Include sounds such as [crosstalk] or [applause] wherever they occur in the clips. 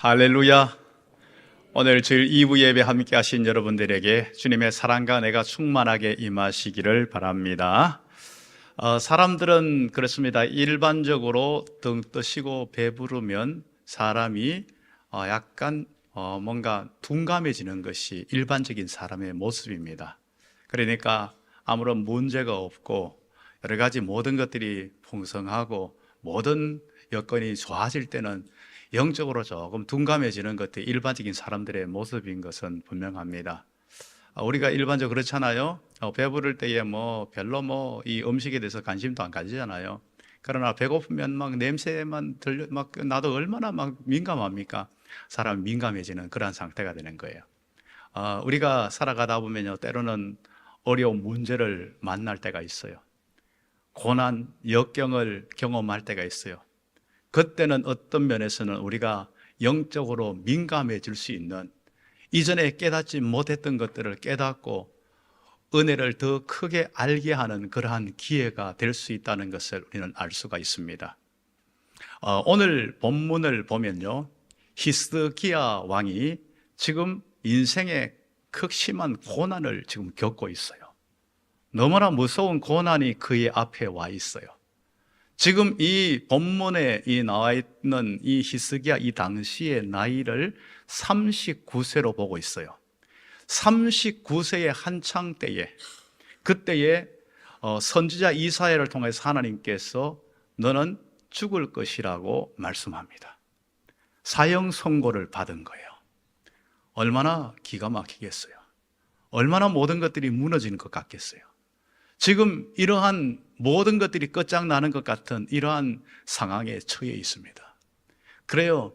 할렐루야. 오늘 주일 2부 예배 함께 하신 여러분들에게 주님의 사랑과 내가 충만하게 임하시기를 바랍니다. 어, 사람들은 그렇습니다. 일반적으로 등 뜨시고 배부르면 사람이 어, 약간 어, 뭔가 둔감해지는 것이 일반적인 사람의 모습입니다. 그러니까 아무런 문제가 없고 여러 가지 모든 것들이 풍성하고 모든 여건이 좋아질 때는 영적으로 조금 둔감해지는 것이 일반적인 사람들의 모습인 것은 분명합니다. 아, 우리가 일반적으로 그렇잖아요. 어, 배부를 때에 뭐 별로 뭐 이 음식에 대해서 관심도 안 가지잖아요. 그러나 배고프면 막 냄새만 들려 막 나도 얼마나 막 민감합니까? 사람 민감해지는 그러한 상태가 되는 거예요. 아, 우리가 살아가다 보면요 때로는 어려운 문제를 만날 때가 있어요. 고난, 역경을 경험할 때가 있어요. 그때는 어떤 면에서는 우리가 영적으로 민감해질 수 있는 이전에 깨닫지 못했던 것들을 깨닫고 은혜를 더 크게 알게 하는 그러한 기회가 될 수 있다는 것을 우리는 알 수가 있습니다. 어, 오늘 본문을 보면요. 히스기야 왕이 지금 인생의 극심한 고난을 지금 겪고 있어요. 너무나 무서운 고난이 그의 앞에 와 있어요. 지금 이 본문에 이 나와 있는 이 히스기야 이 당시의 나이를 39세로 보고 있어요. 39세의 한창 때에 그때에 어, 선지자 이사야를 통해서 하나님께서 너는 죽을 것이라고 말씀합니다. 사형 선고를 받은 거예요. 얼마나 기가 막히겠어요. 얼마나 모든 것들이 무너지는 것 같겠어요. 지금 이러한 모든 것들이 끝장나는 것 같은 이러한 상황에 처해 있습니다. 그래요.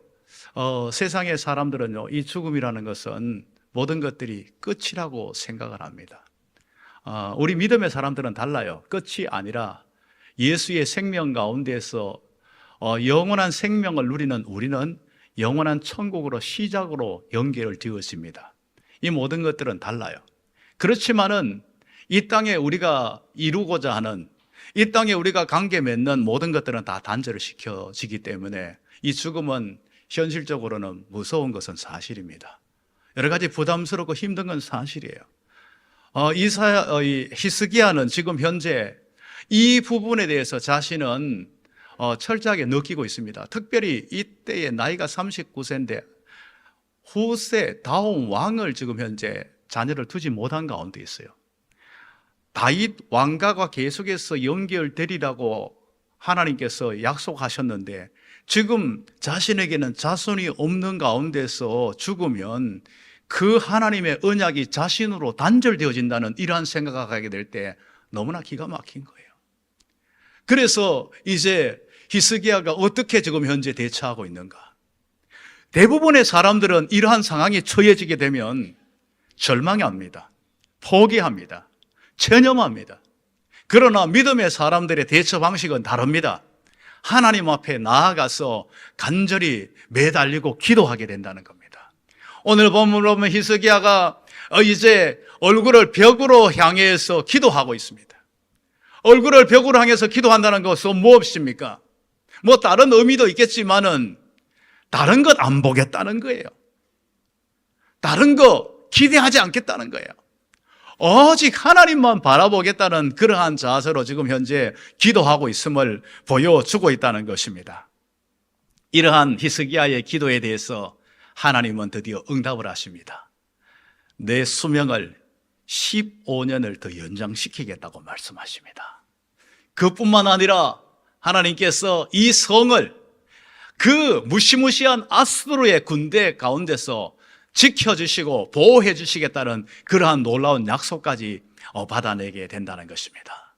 어, 세상의 사람들은요, 이 죽음이라는 것은 모든 것들이 끝이라고 생각을 합니다. 어, 우리 믿음의 사람들은 달라요. 끝이 아니라 예수의 생명 가운데서 어, 영원한 생명을 누리는 우리는 영원한 천국으로 시작으로 연결을 지었습니다. 이 모든 것들은 달라요. 그렇지만은 이 땅에 우리가 이루고자 하는 이 땅에 우리가 관계 맺는 모든 것들은 다 단절을 시켜지기 때문에 이 죽음은 현실적으로는 무서운 것은 사실입니다. 여러 가지 부담스럽고 힘든 건 사실이에요. 어, 이사야, 어, 이 히스기야는 지금 현재 이 부분에 대해서 자신은 어, 철저하게 느끼고 있습니다. 특별히 이때의 나이가 39세인데 후세 다음 왕을 지금 현재 자녀를 두지 못한 가운데 있어요. 다윗 왕가가 계속해서 연결되리라고 하나님께서 약속하셨는데 지금 자신에게는 자손이 없는 가운데서 죽으면 그 하나님의 언약이 자신으로 단절되어진다는 이러한 생각을 하게 될 때 너무나 기가 막힌 거예요. 그래서 이제 히스기야가 어떻게 지금 현재 대처하고 있는가? 대부분의 사람들은 이러한 상황에 처해지게 되면 절망합니다. 포기합니다. 체념합니다. 그러나 믿음의 사람들의 대처 방식은 다릅니다. 하나님 앞에 나아가서 간절히 매달리고 기도하게 된다는 겁니다. 오늘 본문을 보면 히스기야가 이제 얼굴을 벽으로 향해서 기도하고 있습니다. 얼굴을 벽으로 향해서 기도한다는 것은 무엇입니까? 뭐 다른 의미도 있겠지만은 다른 것 안 보겠다는 거예요. 다른 거 기대하지 않겠다는 거예요. 오직 하나님만 바라보겠다는 그러한 자세로 지금 현재 기도하고 있음을 보여주고 있다는 것입니다. 이러한 히스기야의 기도에 대해서 하나님은 드디어 응답을 하십니다. 내 수명을 15년을 더 연장시키겠다고 말씀하십니다. 그뿐만 아니라 하나님께서 이 성을 그 무시무시한 아스루의 군대 가운데서 지켜주시고 보호해 주시겠다는 그러한 놀라운 약속까지 어, 받아내게 된다는 것입니다.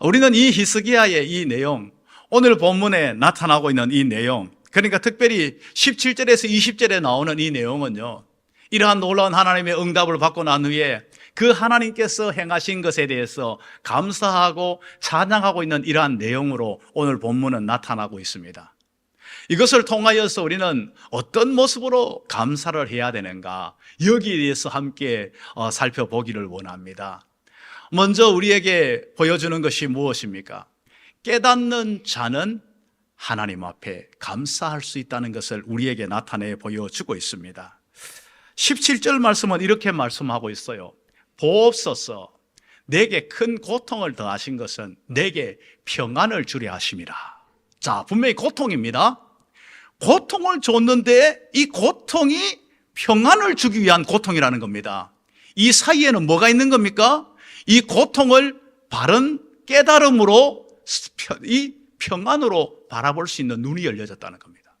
우리는 이 히스기야의 이 내용, 오늘 본문에 나타나고 있는 이 내용, 그러니까 특별히 17절에서 20절에 나오는 이 내용은요, 이러한 놀라운 하나님의 응답을 받고 난 후에 그 하나님께서 행하신 것에 대해서 감사하고 찬양하고 있는 이러한 내용으로 오늘 본문은 나타나고 있습니다. 이것을 통하여서 우리는 어떤 모습으로 감사를 해야 되는가 여기에 대해서 함께 어, 살펴보기를 원합니다. 먼저 우리에게 보여주는 것이 무엇입니까? 깨닫는 자는 하나님 앞에 감사할 수 있다는 것을 우리에게 나타내 보여주고 있습니다. 17절 말씀은 이렇게 말씀하고 있어요. 보옵소서 내게 큰 고통을 더하신 것은 내게 평안을 주려 하심이라. 자, 분명히 고통입니다. 고통을 줬는데 이 고통이 평안을 주기 위한 고통이라는 겁니다. 이 사이에는 뭐가 있는 겁니까? 이 고통을 바른 깨달음으로 이 평안으로 바라볼 수 있는 눈이 열려졌다는 겁니다.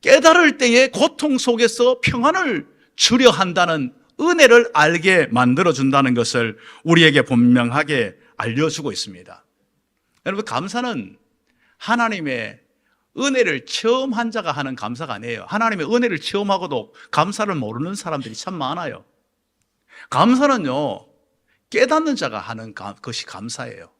깨달을 때에 고통 속에서 평안을 주려 한다는 은혜를 알게 만들어준다는 것을 우리에게 분명하게 알려주고 있습니다. 여러분, 감사는 하나님의 은혜를 체험 한 자가 하는 감사가 아니에요. 하나님의 은혜를 체험하고도 감사를 모르는 사람들이 참 많아요. 감사는요, 깨닫는 자가 하는 가- 것이 감사예요.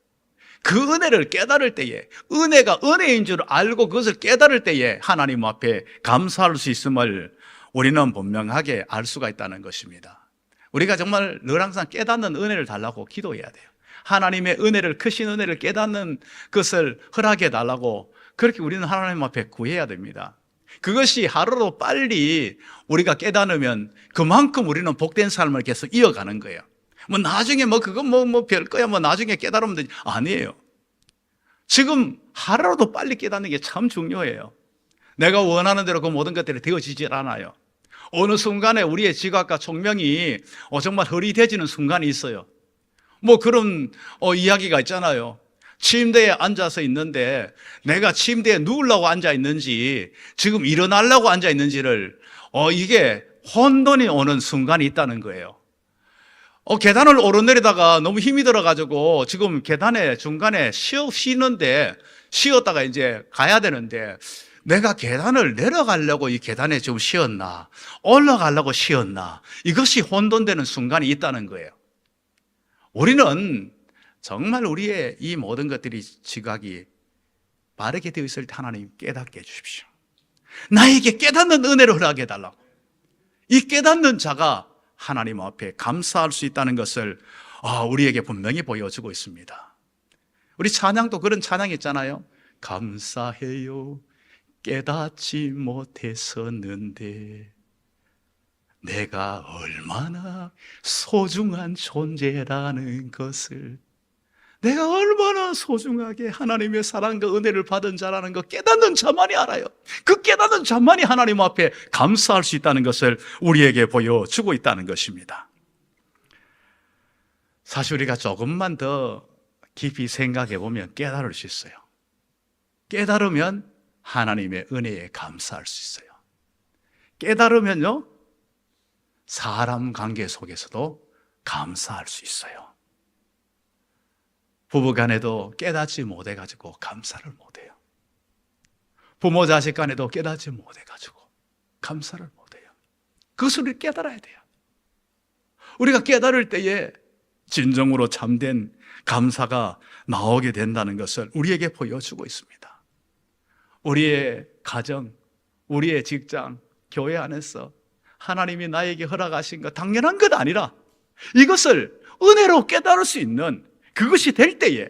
그 은혜를 깨달을 때에, 은혜가 은혜인 줄 알고 그것을 깨달을 때에 하나님 앞에 감사할 수 있음을 우리는 분명하게 알 수가 있다는 것입니다. 우리가 정말 늘 항상 깨닫는 은혜를 달라고 기도해야 돼요. 하나님의 은혜를, 크신 은혜를 깨닫는 것을 허락해 달라고 그렇게 우리는 하나님 앞에 구해야 됩니다. 그것이 하루로 빨리 우리가 깨닫으면 그만큼 우리는 복된 삶을 계속 이어가는 거예요. 뭐 나중에 뭐 그건 뭐뭐 별 거야 뭐 나중에 깨달으면 되지 아니에요. 지금 하루라도 빨리 깨닫는 게 참 중요해요. 내가 원하는 대로 그 모든 것들이 되어지질 않아요. 어느 순간에 우리의 지각과 총명이 어, 정말 허리대지는 순간이 있어요. 뭐 그런 어, 이야기가 있잖아요. 침대에 앉아서 있는데 내가 침대에 누우려고 앉아 있는지 지금 일어나려고 앉아 있는지를 어, 이게 혼돈이 오는 순간이 있다는 거예요. 어, 계단을 오르내리다가 너무 힘이 들어가지고 지금 계단에 중간에 쉬어, 쉬는데 쉬었다가 이제 가야 되는데 내가 계단을 내려가려고 이 계단에 좀 쉬었나 올라가려고 쉬었나 이것이 혼돈되는 순간이 있다는 거예요. 우리는 정말 우리의 이 모든 것들이 지각이 바르게 되어 있을 때 하나님 깨닫게 해주십시오. 나에게 깨닫는 은혜를 허락해 달라고. 이 깨닫는 자가 하나님 앞에 감사할 수 있다는 것을 아, 우리에게 분명히 보여주고 있습니다. 우리 찬양도 그런 찬양 있잖아요. 감사해요. 깨닫지 못했었는데 내가 얼마나 소중한 존재라는 것을 내가 얼마나 소중하게 하나님의 사랑과 은혜를 받은 자라는 것 깨닫는 자만이 알아요. 그 깨닫는 자만이 하나님 앞에 감사할 수 있다는 것을 우리에게 보여주고 있다는 것입니다. 사실 우리가 조금만 더 깊이 생각해 보면 깨달을 수 있어요. 깨달으면 하나님의 은혜에 감사할 수 있어요. 깨달으면요, 사람 관계 속에서도 감사할 수 있어요. 부부 간에도 깨닫지 못해 가지고 감사를 못 해요. 부모 자식 간에도 깨닫지 못해 가지고 감사를 못 해요. 그것을 깨달아야 돼요. 우리가 깨달을 때에 진정으로 참된 감사가 나오게 된다는 것을 우리에게 보여주고 있습니다. 우리의 가정, 우리의 직장, 교회 안에서 하나님이 나에게 허락하신 것 당연한 것 아니라 이것을 은혜로 깨달을 수 있는 그것이 될 때에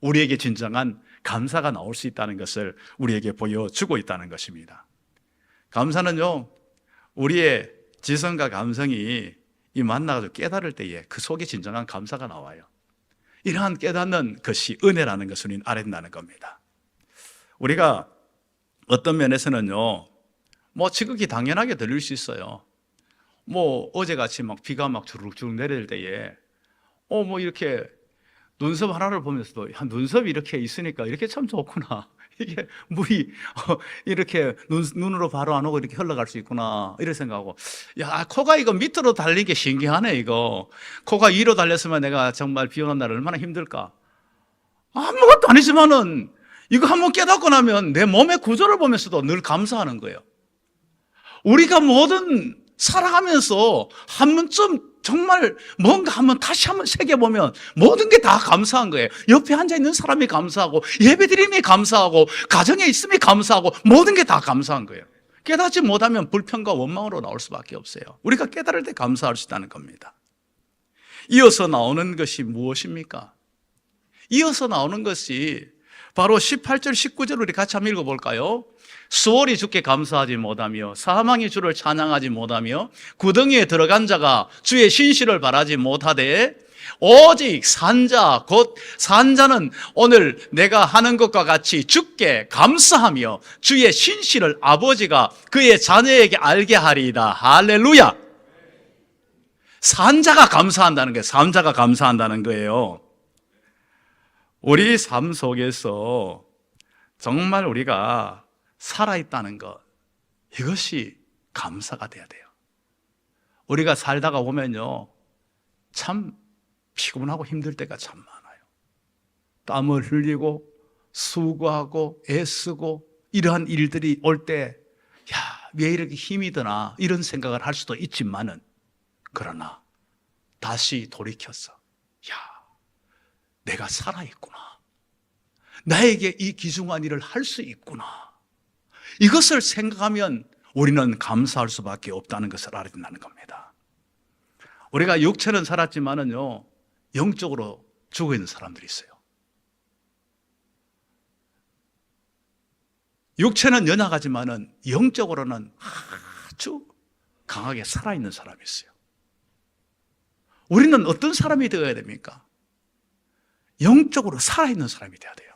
우리에게 진정한 감사가 나올 수 있다는 것을 우리에게 보여주고 있다는 것입니다. 감사는요, 우리의 지성과 감성이 이 만나가지고 깨달을 때에 그 속에 진정한 감사가 나와요. 이러한 깨닫는 것이 은혜라는 것을 우리는 알아야 된다는 겁니다. 우리가 어떤 면에서는요, 뭐 지극히 당연하게 들릴 수 있어요. 뭐 어제같이 막 비가 막 주룩주룩 내릴 때에 어 뭐 이렇게 눈썹 하나를 보면서도 야, 눈썹이 이렇게 있으니까 이렇게 참 좋구나. [laughs] 이게 물이 어, 이렇게 눈, 눈으로 바로 안 오고 이렇게 흘러갈 수 있구나. 이런 생각하고 야 코가 이거 밑으로 달린 게 신기하네 이거. 코가 위로 달렸으면 내가 정말 비 오는 날 얼마나 힘들까. 아무것도 아니지만은 이거 한번 깨닫고 나면 내 몸의 구조를 보면서도 늘 감사하는 거예요. 우리가 모든 살아가면서 한 번쯤 정말 뭔가 한번 다시 한번 새겨보면 모든 게 다 감사한 거예요. 옆에 앉아 있는 사람이 감사하고 예배드림이 감사하고 가정에 있음이 감사하고 모든 게 다 감사한 거예요. 깨닫지 못하면 불평과 원망으로 나올 수밖에 없어요. 우리가 깨달을 때 감사할 수 있다는 겁니다. 이어서 나오는 것이 무엇입니까? 이어서 나오는 것이 바로 18절, 19절 우리 같이 한번 읽어볼까요? 수월이 주께 감사하지 못하며 사망이 주를 찬양하지 못하며 구덩이에 들어간 자가 주의 신실을 바라지 못하되 오직 산자 곧 산자는 오늘 내가 하는 것과 같이 주께 감사하며 주의 신실을 아버지가 그의 자녀에게 알게 하리이다. 할렐루야! 산자가 감사한다는 거예요. 산자가 감사한다는 거예요 우리 삶 속에서 정말 우리가 살아있다는 것, 이것이 감사가 돼야 돼요. 우리가 살다가 보면요, 참 피곤하고 힘들 때가 참 많아요. 땀을 흘리고, 수고하고, 애쓰고, 이러한 일들이 올 때, 야, 왜 이렇게 힘이 드나, 이런 생각을 할 수도 있지만은, 그러나, 다시 돌이켜서, 야, 내가 살아있구나. 나에게 이 귀중한 일을 할 수 있구나. 이것을 생각하면 우리는 감사할 수밖에 없다는 것을 알아야 된다는 겁니다. 우리가 육체는 살았지만은요, 영적으로 죽어 있는 사람들이 있어요. 육체는 연약하지만은 영적으로는 아주 강하게 살아있는 사람이 있어요. 우리는 어떤 사람이 되어야 됩니까? 영적으로 살아있는 사람이 되어야 돼요.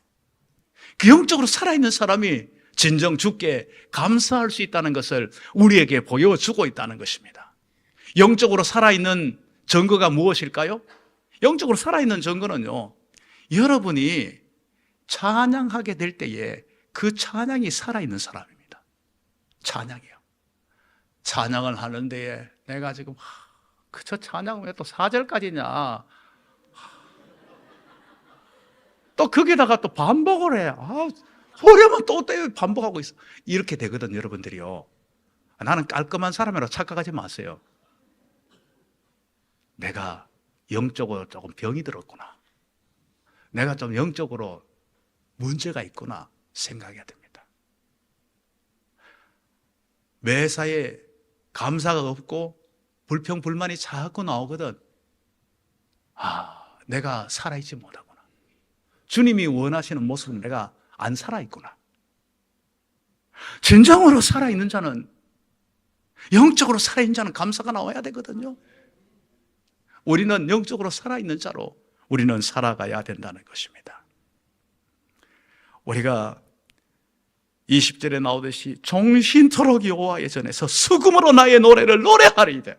그 영적으로 살아있는 사람이 진정 주께 감사할 수 있다는 것을 우리에게 보여주고 있다는 것입니다. 영적으로 살아있는 증거가 무엇일까요? 영적으로 살아있는 증거는요, 여러분이 찬양하게 될 때에 그 찬양이 살아있는 사람입니다. 찬양이요. 찬양을 하는 데에 내가 지금, 그저 찬양 왜 또 4절까지냐. 또 거기다가 또 반복을 해. 아, 소리만 또때 반복하고 있어. 이렇게 되거든, 여러분들이요. 나는 깔끔한 사람이라 착각하지 마세요. 내가 영적으로 조금 병이 들었구나. 내가 좀 영적으로 문제가 있구나 생각해야 됩니다. 매사에 감사가 없고 불평, 불만이 자꾸 나오거든. 아, 내가 살아있지 못하구나. 주님이 원하시는 모습은 내가 안 살아있구나. 진정으로 살아있는 자는, 영적으로 살아있는 자는 감사가 나와야 되거든요. 우리는 영적으로 살아있는 자로 우리는 살아가야 된다는 것입니다. 우리가 20절에 나오듯이 종신토록 여호와의 전에서 수금으로 나의 노래를 노래하리이되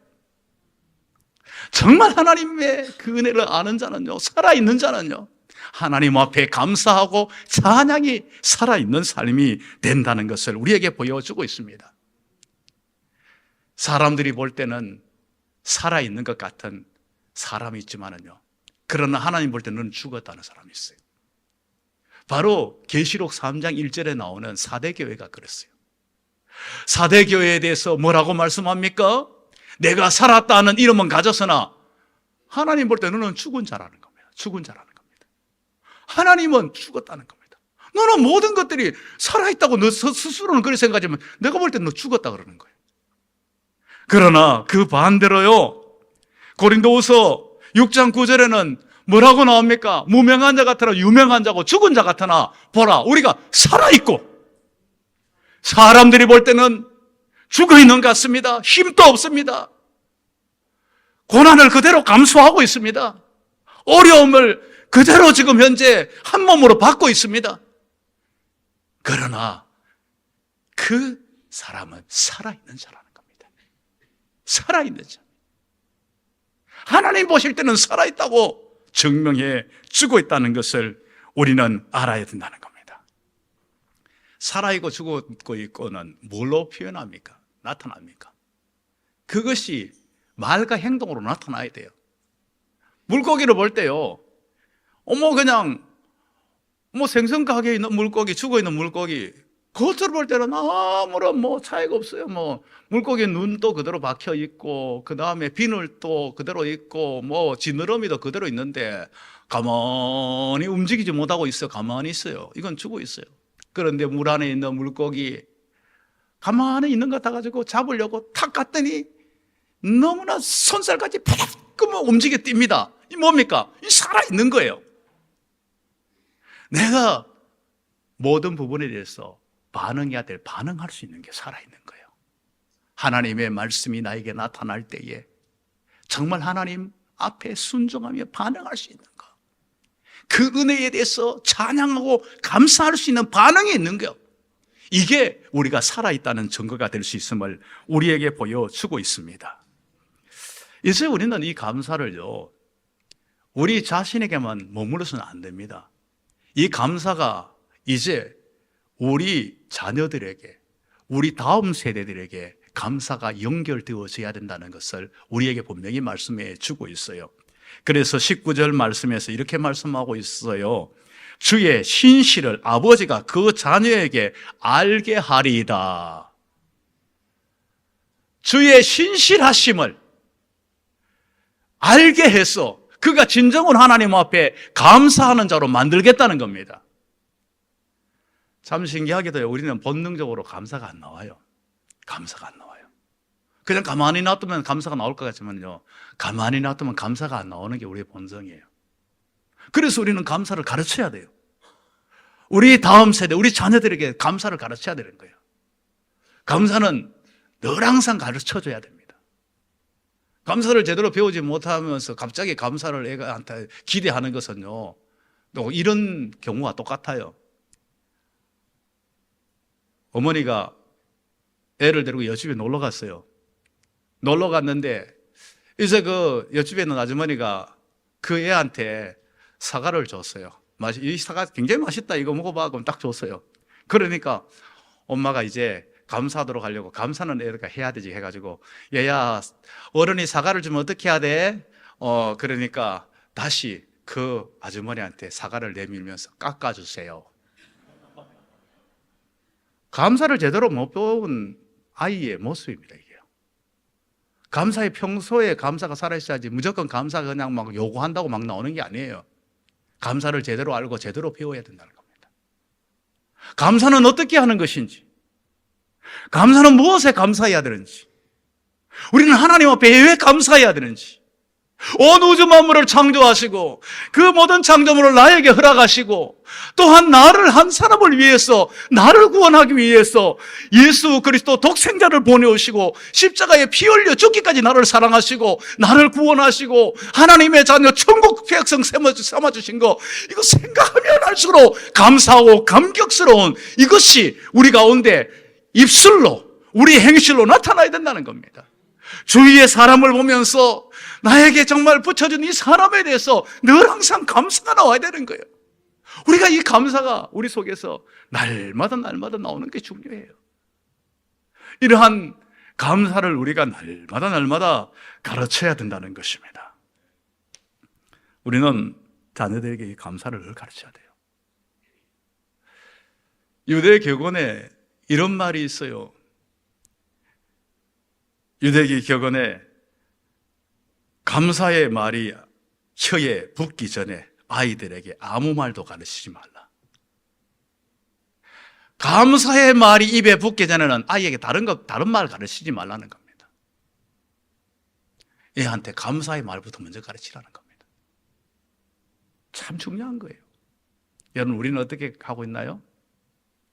정말 하나님의 그 은혜를 아는 자는요 살아있는 자는요 하나님 앞에 감사하고 찬양이 살아있는 삶이 된다는 것을 우리에게 보여주고 있습니다. 사람들이 볼 때는 살아있는 것 같은 사람이 있지만은요. 그러나 하나님 볼 때는 죽었다는 사람이 있어요. 바로 계시록 3장 1절에 나오는 사대 교회가 그랬어요. 사대 교회에 대해서 뭐라고 말씀합니까? 내가 살았다는 이름은 가졌으나 하나님 볼때 너는 죽은 자라는 겁니다. 죽은 자라는. 하나님은 죽었다는 겁니다. 너는 모든 것들이 살아있다고 너 스스로는 그렇게 생각하지만 내가 볼 때 너 죽었다 그러는 거예요. 그러나 그 반대로요. 고린도후서 6장 9절에는 뭐라고 나옵니까? 무명한 자 같으나 유명한 자고 죽은 자 같으나 보라 우리가 살아있고 사람들이 볼 때는 죽어 있는 것 같습니다. 힘도 없습니다. 고난을 그대로 감수하고 있습니다. 어려움을 그대로 지금 현재 한 몸으로 받고 있습니다. 그러나 그 사람은 살아있는 자라는 겁니다. 살아있는 자. 하나님 보실 때는 살아있다고 증명해 주고 있다는 것을 우리는 알아야 된다는 겁니다. 살아있고 죽고 있고는 뭘로 표현합니까? 나타납니까? 그것이 말과 행동으로 나타나야 돼요. 물고기를 볼 때요, 어머, 그냥, 뭐 생선 가게에 있는 물고기, 죽어 있는 물고기, 겉으로 볼 때는 아무런 뭐 차이가 없어요. 뭐 물고기 눈도 그대로 박혀 있고 그 다음에 비늘도 그대로 있고 뭐 지느러미도 그대로 있는데 가만히 움직이지 못하고 있어 가만히 있어요. 이건 죽어 있어요. 그런데 물 안에 있는 물고기 가만히 있는 것 같아가지고 잡으려고 탁 갔더니 너무나 손살같이 팍 끄면 움직여 뜁니다. 이 뭡니까? 이 살아 있는 거예요. 내가 모든 부분에 대해서 반응해야 될 반응할 수 있는 게 살아있는 거예요. 하나님의 말씀이 나에게 나타날 때에 정말 하나님 앞에 순종하며 반응할 수 있는 거. 그 은혜에 대해서 찬양하고 감사할 수 있는 반응이 있는 거예요. 이게 우리가 살아있다는 증거가 될 수 있음을 우리에게 보여주고 있습니다. 이제 우리는 이 감사를요, 우리 자신에게만 머물러서는 안 됩니다. 이 감사가 이제 우리 자녀들에게, 우리 다음 세대들에게 감사가 연결되어져야 된다는 것을 우리에게 분명히 말씀해 주고 있어요. 그래서 19절 말씀에서 이렇게 말씀하고 있어요. 주의 신실을 아버지가 그 자녀에게 알게 하리이다. 주의 신실하심을 알게 해서 그가 진정으로 하나님 앞에 감사하는 자로 만들겠다는 겁니다. 참 신기하게도요, 우리는 본능적으로 감사가 안 나와요. 감사가 안 나와요. 그냥 가만히 놔두면 감사가 나올 것 같지만요, 가만히 놔두면 감사가 안 나오는 게 우리의 본성이에요. 그래서 우리는 감사를 가르쳐야 돼요. 우리 다음 세대, 우리 자녀들에게 감사를 가르쳐야 되는 거예요. 감사는 늘 항상 가르쳐 줘야 됩니다. 감사를 제대로 배우지 못하면서 갑자기 감사를 애가한테 기대하는 것은요, 또 이런 경우와 똑같아요. 어머니가 애를 데리고 옆집에 놀러 갔어요. 놀러 갔는데, 이제 그 옆집에 있는 아주머니가 그 애한테 사과를 줬어요. 이 사과 굉장히 맛있다. 이거 먹어봐. 그럼 딱 줬어요. 그러니까 엄마가 이제 감사하도록 하려고 감사는 애가 해야 되지 해가지고 얘야 어른이 사과를 주면 어떻게 해야 돼? 어 그러니까 다시 그 아주머니한테 사과를 내밀면서 깎아주세요. 감사를 제대로 못 배운 아이의 모습입니다 이게. 감사의 평소에 감사가 살아있어야지 무조건 감사가 그냥 막 요구한다고 막 나오는 게 아니에요. 감사를 제대로 알고 제대로 배워야 된다는 겁니다. 감사는 어떻게 하는 것인지, 감사는 무엇에 감사해야 되는지, 우리는 하나님 앞에 왜 감사해야 되는지, 온 우주 만물을 창조하시고 그 모든 창조물을 나에게 허락하시고 또한 나를 한 사람을 위해서 나를 구원하기 위해서 예수 그리스도 독생자를 보내오시고 십자가에 피 흘려 죽기까지 나를 사랑하시고 나를 구원하시고 하나님의 자녀 천국 백성 삼아주신 거 이거 생각하면 할수록 감사하고 감격스러운 이것이 우리 가운데 입술로 우리 행실로 나타나야 된다는 겁니다. 주위의 사람을 보면서 나에게 정말 붙여준 이 사람에 대해서 늘 항상 감사가 나와야 되는 거예요. 우리가 이 감사가 우리 속에서 날마다 날마다 나오는 게 중요해요. 이러한 감사를 우리가 날마다 날마다 가르쳐야 된다는 것입니다. 우리는 자녀들에게 이 감사를 늘 가르쳐야 돼요. 유대 격언에 이런 말이 있어요. 유대기 격언에 감사의 말이 혀에 붙기 전에 아이들에게 아무 말도 가르치지 말라. 감사의 말이 입에 붙기 전에는 아이에게 다른 것, 다른 말 가르치지 말라는 겁니다. 애한테 감사의 말부터 먼저 가르치라는 겁니다. 참 중요한 거예요. 여러분, 우리는 어떻게 하고 있나요?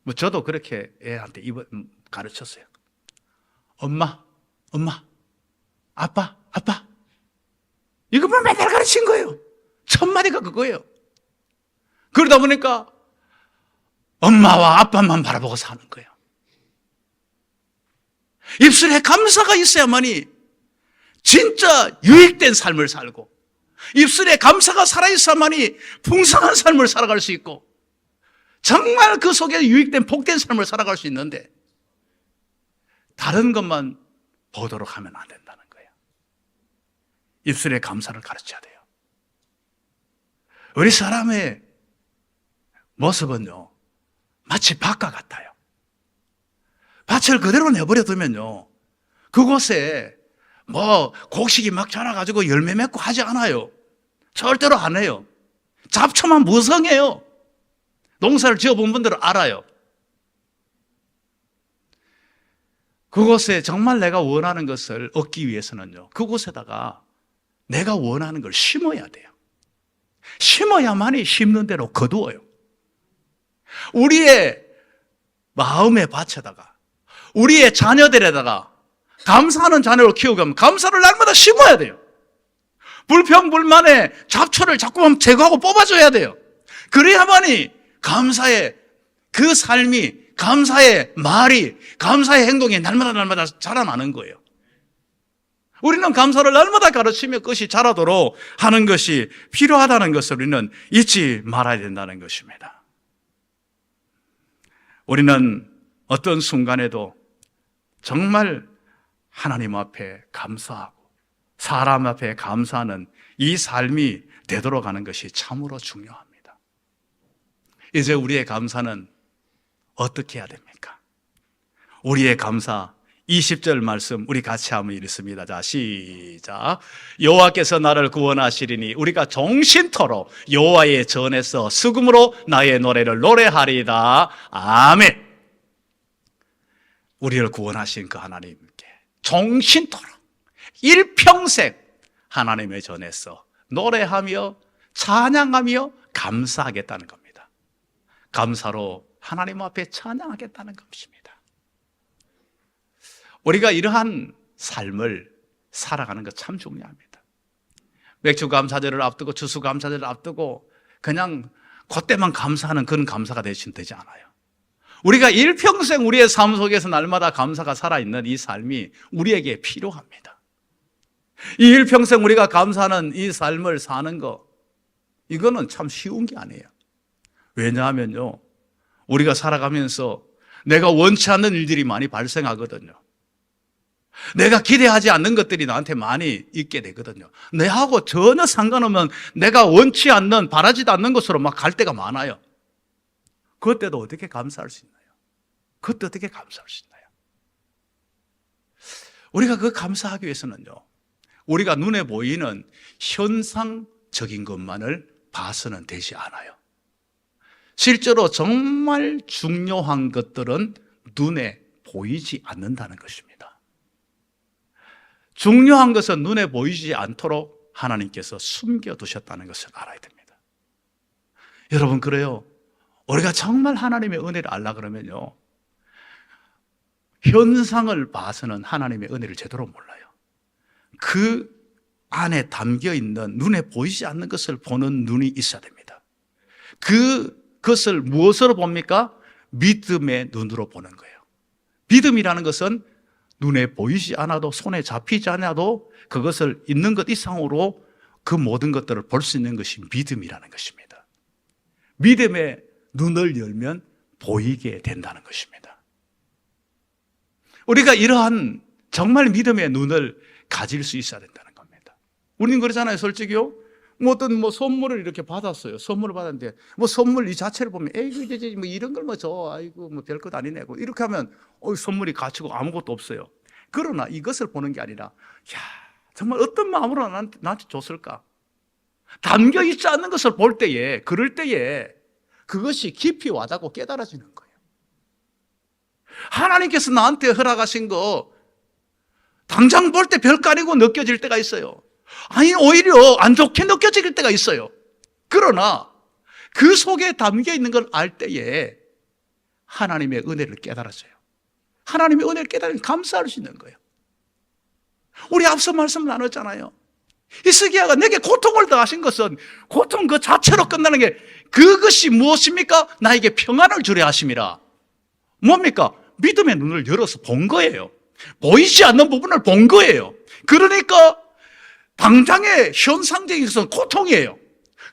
뭐, 저도 그렇게 애한테 입 가르쳤어요. 엄마, 엄마, 아빠, 아빠. 이것만 맨날 가르친 거예요. 첫 마디가 그거예요. 그러다 보니까 엄마와 아빠만 바라보고 사는 거예요. 입술에 감사가 있어야만이 진짜 유익된 삶을 살고 입술에 감사가 살아있어야만이 풍성한 삶을 살아갈 수 있고 정말 그 속에 유익된 복된 삶을 살아갈 수 있는데 다른 것만 보도록 하면 안 된다는 거예요. 입술에 감사를 가르쳐야 돼요. 우리 사람의 모습은요, 마치 밭과 같아요. 밭을 그대로 내버려 두면요, 그곳에 뭐 곡식이 막 자라가지고 열매 맺고 하지 않아요. 절대로 안 해요. 잡초만 무성해요. 농사를 지어본 분들은 알아요. 그곳에 정말 내가 원하는 것을 얻기 위해서는요, 그곳에다가 내가 원하는 걸 심어야 돼요. 심어야만이 심는 대로 거두어요. 우리의 마음의 밭에다가 우리의 자녀들에다가 감사하는 자녀를 키우고 감사를 날마다 심어야 돼요. 불평불만의 잡초를 자꾸만 제거하고 뽑아줘야 돼요. 그래야만이 감사의 그 삶이 감사의 말이 감사의 행동이 날마다 날마다 자라나는 거예요. 우리는 감사를 날마다 가르치며 그것이 자라도록 하는 것이 필요하다는 것을 우리는 잊지 말아야 된다는 것입니다. 우리는 어떤 순간에도 정말 하나님 앞에 감사하고 사람 앞에 감사하는 이 삶이 하는 것이 참으로 중요합니다. 이제 우리의 감사는 어떻게 해야 됩니까? 우리의 감사 20절 말씀 우리 같이 한번 읽습니다. 자, 시작. 여호와께서 나를 구원하시리니 우리가 정신토록 여호와의 전에서 수금으로 나의 노래를 노래하리다. 아멘. 우리를 구원하신 그 하나님께 정신토록 일평생 하나님의 전에서 노래하며 찬양하며 감사하겠다는 겁니다. 감사로 하나님 앞에 찬양하겠다는 것입니다. 우리가 이러한 삶을 살아가는 것 참 중요합니다. 맥주 감사절을 앞두고 주수 감사절을 앞두고 그냥 그때만 감사하는 그런 감사가 되시면 되지 않아요. 우리가 일평생 우리의 삶 속에서 날마다 감사가 살아있는 이 삶이 우리에게 필요합니다. 이 일평생 우리가 감사하는 이 삶을 사는 거, 이거는 참 쉬운 게 아니에요. 왜냐하면요, 우리가 살아가면서 내가 원치 않는 일들이 많이 발생하거든요. 내가 기대하지 않는 것들이 나한테 많이 있게 되거든요. 내하고 전혀 상관없는 내가 원치 않는, 바라지도 않는 것으로 막 갈 때가 많아요. 그때도 어떻게 감사할 수 있나요? 그때 어떻게 감사할 수 있나요? 우리가 그 감사하기 위해서는요, 우리가 눈에 보이는 현상적인 것만을 봐서는 되지 않아요. 실제로 정말 중요한 것들은 눈에 보이지 않는다는 것입니다. 중요한 것은 눈에 보이지 않도록 하나님께서 숨겨두셨다는 것을 알아야 됩니다. 여러분, 그래요. 우리가 정말 하나님의 은혜를 알라 그러면요. 현상을 봐서는 하나님의 은혜를 제대로 몰라요. 그 안에 담겨 있는 눈에 보이지 않는 것을 보는 눈이 있어야 됩니다. 그 것을 무엇으로 봅니까? 믿음의 눈으로 보는 거예요. 믿음이라는 것은 눈에 보이지 않아도 손에 잡히지 않아도 그것을 있는 것 이상으로 그 모든 것들을 볼 수 있는 것이 믿음이라는 것입니다. 믿음의 눈을 열면 보이게 된다는 것입니다. 우리가 이러한 정말 믿음의 눈을 가질 수 있어야 된다는 겁니다. 우리는 그러잖아요, 솔직히요. 뭐 어떤 뭐 선물을 이렇게 받았어요. 선물을 받았는데 뭐 선물 이 자체를 보면 에이구 이제 뭐 이런 걸 뭐 줘. 아이고 뭐 별 것 아니네. 고 이렇게 하면 어 선물이 가치고 아무것도 없어요. 그러나 이것을 보는 게 아니라 야, 정말 어떤 마음으로 나한테, 나한테 줬을까? 담겨 있지 않는 것을 볼 때에 그럴 때에 그것이 깊이 와닿고 깨달아지는 거예요. 하나님께서 나한테 허락하신 거 당장 볼 때 별거 아니고 느껴질 때가 있어요. 아니, 오히려 안 좋게 느껴질 때가 있어요. 그러나 그 속에 담겨 있는 걸 알 때에 하나님의 은혜를 깨달았어요. 하나님의 은혜를 깨달으면 감사할 수 있는 거예요. 우리 앞서 말씀 나눴잖아요. 히스기야가 내게 고통을 더하신 것은 고통 그 자체로 끝나는 게 그것이 무엇입니까? 나에게 평안을 주려 하심이라. 뭡니까? 믿음의 눈을 열어서 본 거예요. 보이지 않는 부분을 본 거예요. 그러니까 당장의 현상적인 것은 고통이에요.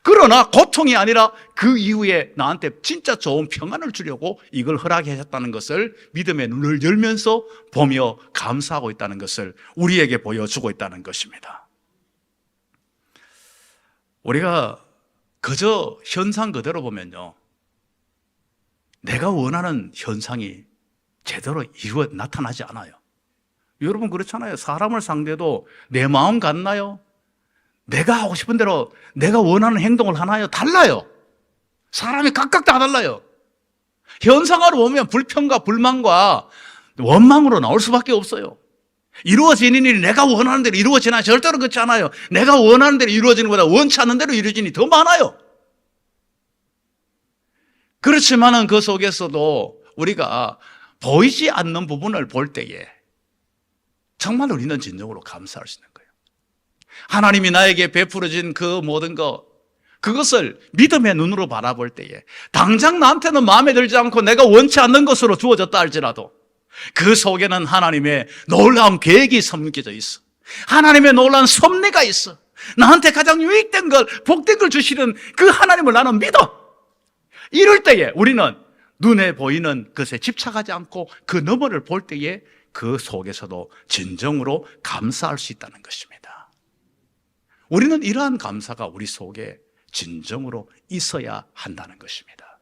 그러나 고통이 아니라 그 이후에 나한테 진짜 좋은 평안을 주려고 이걸 허락하셨다는 것을 믿음의 눈을 열면서 보며 감사하고 있다는 것을 우리에게 보여주고 있다는 것입니다. 우리가 그저 현상 그대로 보면요. 내가 원하는 현상이 제대로 이루어 나타나지 않아요. 여러분 그렇잖아요. 사람을 상대도 내 마음 같나요? 내가 하고 싶은 대로 내가 원하는 행동을 하나요? 달라요. 사람이 각각 다 달라요. 현상으로 보면 불평과 불만과 원망으로 나올 수밖에 없어요. 이루어지는 일이 내가 원하는 대로 이루어지나 절대로 그렇지 않아요. 내가 원하는 대로 이루어지는 것보다 원치 않는 대로 이루어지니 더 많아요. 그렇지만은 그 속에서도 우리가 보이지 않는 부분을 볼 때에 정말 우리는 진정으로 감사할 수 있는 거예요. 하나님이 나에게 베풀어진 그 모든 것, 그것을 믿음의 눈으로 바라볼 때에 당장 나한테는 마음에 들지 않고 내가 원치 않는 것으로 주어졌다 할지라도 그 속에는 하나님의 놀라운 계획이 섬겨져 있어. 하나님의 놀라운 섭리가 있어. 나한테 가장 유익된 걸, 복된 걸 주시는 그 하나님을 나는 믿어. 이럴 때에 우리는 눈에 보이는 것에 집착하지 않고 그 너머를 볼 때에 그 속에서도 진정으로 감사할 수 있다는 것입니다. 우리는 이러한 감사가 우리 속에 진정으로 있어야 한다는 것입니다.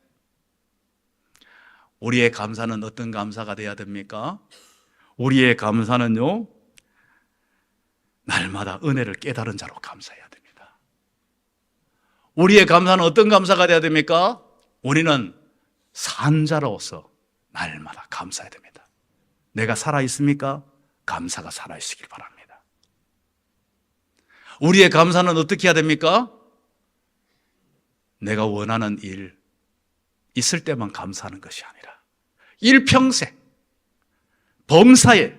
우리의 감사는 어떤 감사가 돼야 됩니까? 우리의 감사는요, 날마다 은혜를 깨달은 자로 감사해야 됩니다. 우리의 감사는 어떤 감사가 돼야 됩니까? 우리는 산자로서 날마다 감사해야 됩니다. 내가 살아있습니까? 감사가 살아있으길 바랍니다. 우리의 감사는 어떻게 해야 됩니까? 내가 원하는 일 있을 때만 감사하는 것이 아니라 일평생 범사에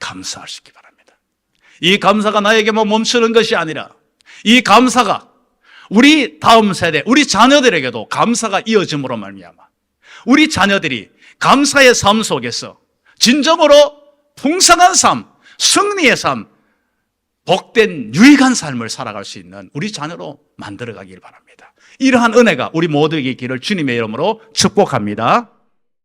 감사할 수 있기 바랍니다. 이 감사가 나에게만 멈추는 것이 아니라 이 감사가 우리 다음 세대, 우리 자녀들에게도 감사가 이어짐으로 말미암아 우리 자녀들이 감사의 삶 속에서 진정으로 풍성한 삶, 승리의 삶, 복된 유익한 삶을 살아갈 수 있는 우리 자녀로 만들어 가길 바랍니다. 이러한 은혜가 우리 모두에게 있기를 주님의 이름으로 축복합니다.